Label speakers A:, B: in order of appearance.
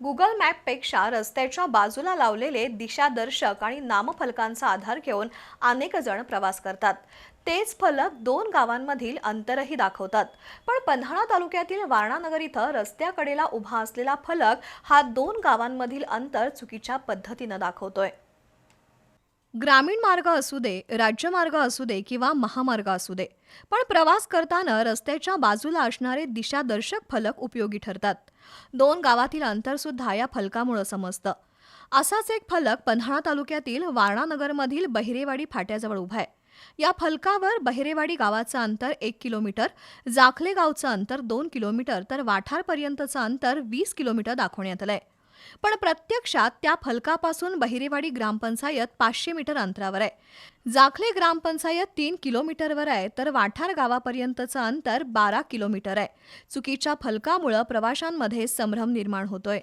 A: Google मॅपपेक्षा रस्त्याच्या बाजूला लावलेले दिशादर्शक आणि नामफलकांचा आधार घेऊन अनेक जण प्रवास करतात. तेच फलक दोन गावांमधील अंतरही दाखवतात. पण पन्हाळा तालुक्यातील वारणानगर इथं रस्त्याकडेला उभा असलेला फलक हा दोन गावांमधील अंतर चुकीच्या पद्धतीनं दाखवतोय. ग्रामीण मार्ग असू दे राज्यमार्ग असू दे किंवा महामार्ग असू दे पण प्रवास करताना रस्त्याच्या बाजूला असणारे दिशादर्शक फलक उपयोगी ठरतात. दोन गावातील अंतरसुद्धा या फलकामुळं समजतं. असाच एक फलक पन्हाळा तालुक्यातील वारणानगरमधील बहिरेवाडी फाट्याजवळ उभा आहे. या फलकावर बहिरेवाडी गावाचं अंतर एक किलोमीटर जाखले गावचं अंतर दोन किलोमीटर तर वाठारपर्यंतचं अंतर वीस किलोमीटर दाखवण्यात आलंय. पण प्रत्यक्षात त्या फलकापासून बहिरेवाडी ग्रामपंचायत पाचशे मीटर अंतरावर आहे. जाखले ग्रामपंचायत तीन किलोमीटरवर आहे तर वाठार गावापर्यंतचं अंतर बारा किलोमीटर आहे. चुकीच्या फलकामुळं प्रवाशांमध्ये संभ्रम निर्माण होतोय.